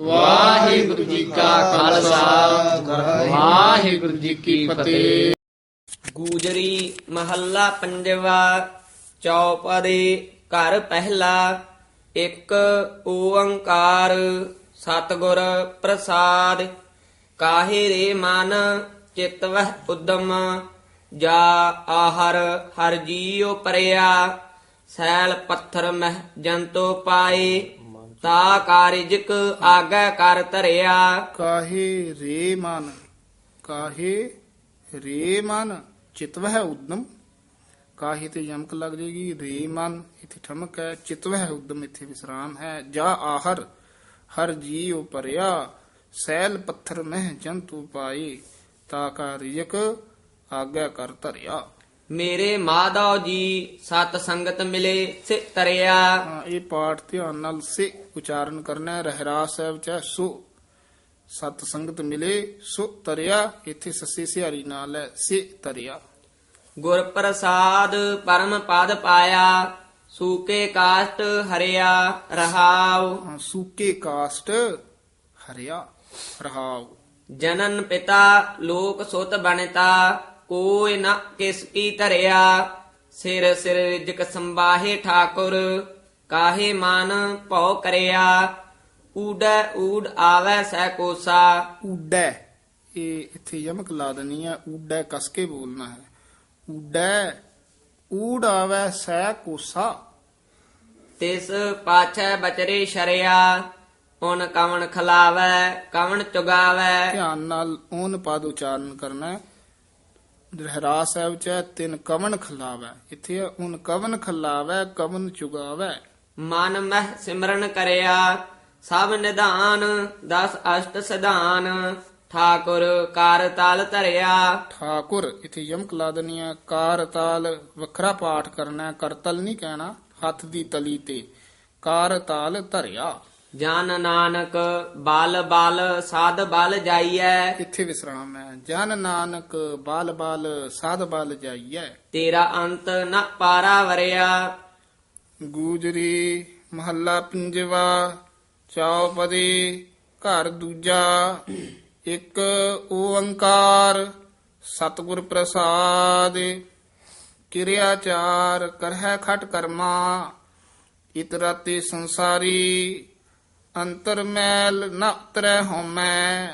ਵਾਹਿਗੁਰੂ ਜੀ ਕਾ ਖਾਲਸਾ। ਵਾਹਿਗੁਰੂ ਜੀ ਕੀ ਫਤਿਹ। ਗੂਜਰੀ ਮਹੱਲਾ ਪੰਜਵਾ ਚੌਪਦੇ ਘਰ ਪਹਿਲਾ, ਇੱਕ ਓੰਕਾਰ ਸਤਿਗੁਰ ਪ੍ਰਸਾਦ। ਕਾਹੇ ਰੇ ਮਨ ਚਿਤਵਹ ਉਦਮ, ਜਾ ਆਹਰ ਹਰ ਜੀਉ ਪਰਿਆ। ਸੈਲ ਪੱਥਰ ਮਹਿ ਜੰਤੋ ਪਾਏ। ਤਾ ਕਾਰਿਜਕ ਆਗਾ ਕਰ ਧਰਿਆ। ਕਾਹੇ ਰੇ ਮਨ, ਕਾਹੇ ਰੇ ਮਨ ਚਿਤਵ ਹੈ ਉਦਮ। ਕਾਹੇ ਤੇ ਯਮਕ ਲੱਗ ਜੇਗੀ? ਰੇ ਮਨ, ਇੱਥੇ ਠਮਕ ਹੈ ਚਿਤਵ ਹੈ ਉਦਮ, ਇੱਥੇ ਵਿਸਰਾਮ ਹੈ। ਜਾ ਆਹਰ, ਹਰ ਜੀਉ ਪਰਿਆ ਸੈਲ ਪੱਥਰ ਮਹਿ ਜੰਤੂ ਪਾਏ। ਤਾ ਕਾ ਰਿਜਕ ਆਗਿਆ ਕਰ ਧਰਿਆ। ਮੇਰੇ ਮਾਧਵ ਜੀ ਸਤ ਸੰਗਤ ਮਿਲੇ ਸੇ ਤਰਿਆ। ਹਾਂ, ਇਹ ਪਾਠ ਧਿਆਨ ਨਾਲ ਸੇ ਉਚਾਰਨ ਕਰਨਾ ਹੈ ਰਹਿਰਾਸ ਸਾਹਿਬ ਚ ਸੋ ਸਤ ਸੰਗਤ ਮਿਲੇ ਸੋ ਤਰਿਆ ਇੱਥੇ ਸੱਸੇ ਸਿਹਾਰੀ ਨਾਲ ਹੈ ਸੇ ਤਰਿਆ। ਗੁਰ ਪ੍ਰਸਾਦ ਪਰਮ ਪਦ ਪਾਇਆ ਸੂਕੇ ਕਾਸ਼ਟ ਹਰਿਆ ਰਹਾਉ। ਹਾਂ, ਸੂਕੇ ਕਾਸਟ ਹਰਿਆ ਰਹਾਉ। ਜਨਨ ਪਿਤਾ ਲੋਕ ਸੁਤ ਬਣਤਾ ਕੋਈ ਨ ਕਿਸ ਕੀ ਧਰਿਆ? ਸਿਰ ਸਿਰ ਰਿਜਕ ਸੰਬਾਹੇ ਠਾਕੁਰ ਕਾਹੇ ਮਨ ਭਉ ਕਰਿਆ? ਊੜੈ ਊੜ ਆਵੈ ਸਹਿ ਕੋਸਾ। ਊਡੈ ਇਹ ਇੱਥੇ ਯਮਕ ਲਾ ਦੇਣੀ ਹੈ ਊਡੈ ਕਸ ਕੇ ਬੋਲਣਾ ਹੈ। ਊਡੈ ਊੜ ਆਵੈ ਸੈ ਕੋਸਾ। ਤਿਸ ਪਾਛੈ ਬਚਰੇ ਸ਼ਰਿਆ ਉਨ ਕਵਣ ਖਲਾਵੈ ਕਵਣ ਚੁਗਾਵੈ। ਧਿਆਨ ਨਾਲ ਓਨ ਪਦ ਉਚਾਰਨ ਕਰਨਾ ਹੈ। ਰਹਿਰਾਸ ਸਾਹਿਬ ਚ ਤਿੰਨ ਕਵਨ ਖਲਾਵੈ। ਇੱਥੇ ਹੈ, ਓਨ ਕਵਨ ਖਲਾਵੈ ਕਵਨ ਚੁਗਾਵੈ। ਮਨ ਮਹਿ ਸਿਮਰਨ ਕਰਿਆ ਸਭ ਨਿਧਾਨ ਦਸ ਅਸ਼ਟ ਸਿਧਾਨ। ਠਾਕੁਰ ਕਰ ਤਲ ਧਰਿਆ। ਠਾਕੁਰ ਇੱਥੇ ਯਮਕ ਲਾ ਹੈ ਕਾਰ ਤਾਲ ਵੱਖਰਾ ਪਾਠ ਕਰਨਾ ਕਰਤਲ ਨਹੀਂ ਕਹਿਣਾ ਹੱਥ ਦੀ ਤਲੀ ਤੇ। ਕਾਰ ਤਾਲ ਧਰਿਆ। ਜਨ ਨਾਨਕ ਬਲ ਬਲ ਸਾਧ ਬਲ ਜਾਈਐ। ਇੱਥੇ ਵਿਸਰਾਮ ਹੈ? ਜਨ ਨਾਨਕ ਬਾਲ ਬਾਲ ਸਾਧ ਬਾਲ ਜਾਈਐ। ਤੇਰਾ ਅੰਤ ਨ ਪਾਰਾ ਵਰਿਆ। ਗੂਜਰੀ ਮਹੱਲਾ ਪੰਜਵਾ ਚੌਪਦੀ ਘਰ ਦੂਜਾ ਇੱਕ ਓੰਕਾਰ ਸਤਿਗੁਰ ਪ੍ਰਸਾਦ ਕਿਰਿਆਚਾਰ ਕਰਹਿ ਖਟ ਕਰਮਾ ਇਤਰਾਤੇ ਸੰਸਾਰੀ ਅੰਤਰ ਮੈਲ ਨਾ ਉਤਰੈ ਹਉਮੈ।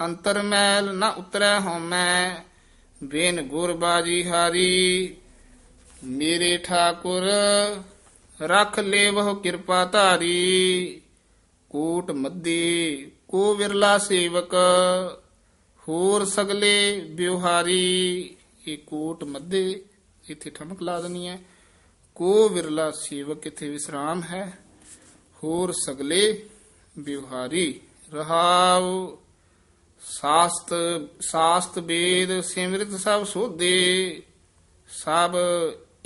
ਅੰਤਰ ਮੈਲ ਨਾ ਉਤਰੈ ਹਉਮੈ। ਬੇਨ ਗੁਰ ਬਾਜੀ ਹਾਰੀ, ਮੇਰੇ ਠਾਕੁਰ, ਰਖ ਲੇਵਹੁ ਕਿਰਪਾ ਧਾਰੀ। ਕੋਟ ਮੱਦੀ, ਕੋ ਵਿਰਲਾ ਸੇਵਕ, ਹੋਰ ਸਗਲੇ ਬਿਵਹਾਰੀ ਇਹ ਕੋਟ ਮੱਦੇ ਇੱਥੇ ਠਮਕ ਲਾ ਦੇਣੀ ਹੈ। ਕੋ ਵਿਰਲਾ ਸੇਵਕ ਇੱਥੇ ਵਿਸਰਾਮ ਹੈ। ਹੋਰ ਸਗਲੇ ਵਿਵਹਾਰੀ ਰਹਾਉ। ਸਾਸਤ ਸਾਸਤ ਵੇਦ ਸਿਮਰਿਤ ਸਭ ਸੋਧੇ, ਸਭ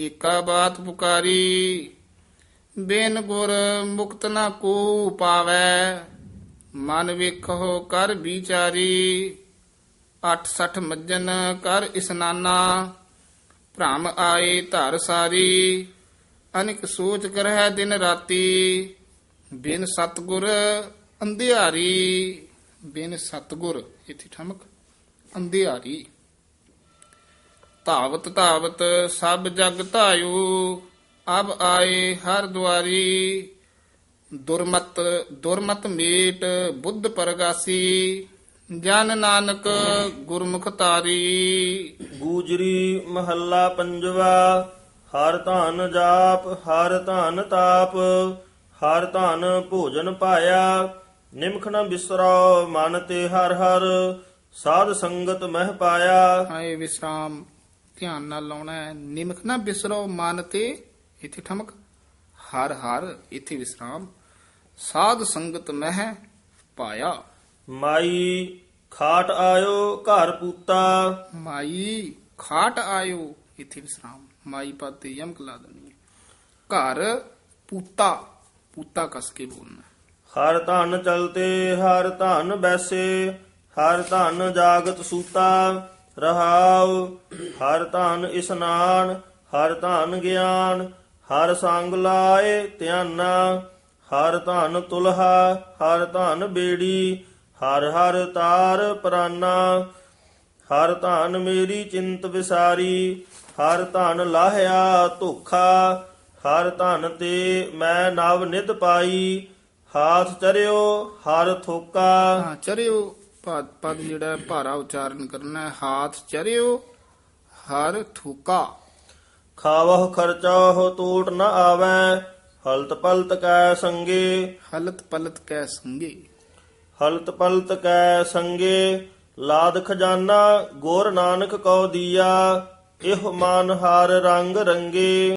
ਏਕਾ ਬਾਤ ਪੁਕਾਰੀ। ਬੇਨ ਗੁਰ ਮੁਕਤ ਨਾ ਕੋ ਪਾਵੈ, ਮਨ ਵੇਖੋ ਕਰ ਵਿਚਾਰੀ। 86 ਮੱਜਨ ਕਰ ਇਸਨਾਨਾ, ਭ੍ਰਮ ਆਏ ਧਰ ਸਾਰੀ। ਅਨਿਕ ਸੋਚ ਕਰਹਿ ਦਿਨ ਰਾਤੀ। ਬਿਨ ਸਤਗੁਰ ਅੰਧਿਆਰੀ, ਬਿਨ ਸਤਗੁਰ, ਇਥੇ ਠਮਕ, ਅੰਧਿਆਰੀ। ਧਾਵਤ ਧਾਵਤ, ਸਭ ਜਗ ਧਾਇਓ, ਅਬ ਆਏ ਹਰ ਦੁਆਰੀ। ਦੁਰਮਤ ਦੁਰਮਤ ਮੇਟ, ਬੁੱਧ ਪਰਗਾਸੀ, ਜਨ ਨਾਨਕ ਗੁਰਮੁਖ ਤਾਰੀ ਗੂਜਰੀ ਮਹੱਲਾ ਪੰਜਵਾ, ਹਰ ਧਨ ਜਾਪ, ਹਰ ਧਨ ਤਾਪ। ਹਰ ਧਨ ਭੋਜਨ ਪਾਇਆ ਨਿਮਖ ਨ ਬਿਸਰੋ ਮਨ ਤੇ ਹਰ ਹਰ ਸਾਧ ਸੰਗਤ ਮਹਿ ਪਾਇਆ। ਆਏ ਵਿਸਰਾਮ ਧਿਆਨ ਨਾਲ ਲਾਉਣਾ ਹੈ। ਨਿਮਖ ਨਾ ਬਿਸਰੋ ਮਨ ਤੇ ਇੱਥੇ ਠਮਕ। ਹਰ ਹਰ ਇੱਥੇ ਵਿਸਰਾਮ। ਸਾਧ ਸੰਗਤ ਮਹਿ ਪਾਇਆ। ਮਾਈ ਖਾਟ ਆਇਓ ਘਰ ਪੂਤਾ। ਮਾਈ ਖਾਟ ਆਇਓ ਇੱਥੇ ਵਿਸਰਾਮ। ਮਾਈ ਪਦ ਤੇ ਯਮਕ ਲਾ ਹੈ। ਘਰ ਪੂਤਾ। ਪੂਤਾ ਕਸ ਕੇ ਬੋਲਣਾ। ਹਰ ਧਨ ਚਲਤੇ, ਹਰ ਧਨ ਬੈਸੇ, ਹਰ ਧਨ ਜਾਗਤ ਸੂਤਾ, ਰਹਾਉ, ਹਰ ਧਨ ਇਸਨਾਨ ਹਰ ਧਨ ਗਿਆਨ, ਹਰ ਸੰਗ ਲਾਏ ਧਿਆਨਾ, ਹਰ ਧਨ ਤੁਲਹਾ, ਹਰ ਧਨ ਬੇੜੀ, ਹਰ ਹਰ ਤਾਰ ਪ੍ਰਾਨਾ, ਹਰ ਧਨ ਮੇਰੀ ਚਿੰਤ ਵਿਸਾਰੀ, ਹਰ ਧਨ ਲਾਹਿਆ ਧੋਖਾ ਹਰ ਧਨ ਤੇ ਮੈਂ ਨਵ ਨਿਤ ਪਾਈ ਹਾਥ ਚਰਿਓ ਹਰ ਥੋਕਾ। ਹਾਂ ਚਰਿਓ ਪਦ ਪਦ ਜਿਹੜਾ ਭਾਰਾ ਉਚਾਰਨ ਕਰਨਾ ਹੈ। ਹਾਥ ਚਰਿਓ ਹਰ ਥੂਕਾ। ਖਾਵਹ ਖਰਚਾ ਹੋ ਟੂਟ ਨ ਆਵੈ ਹਲਤ ਪਲਤ ਕੈ ਸੰਗੇ। ਹਲਤ ਪਲਤ ਕੈ ਸੰਗੇ। ਹਲਤ ਪਲਤ ਕੈ ਸੰਗੇ ਲਾਦ ਖਜ਼ਾਨਾ ਗੁਰ ਨਾਨਕ ਕਉ ਦੀਆ ਇਹ ਮਨ ਹਰ ਰੰਗ ਰੰਗੇ।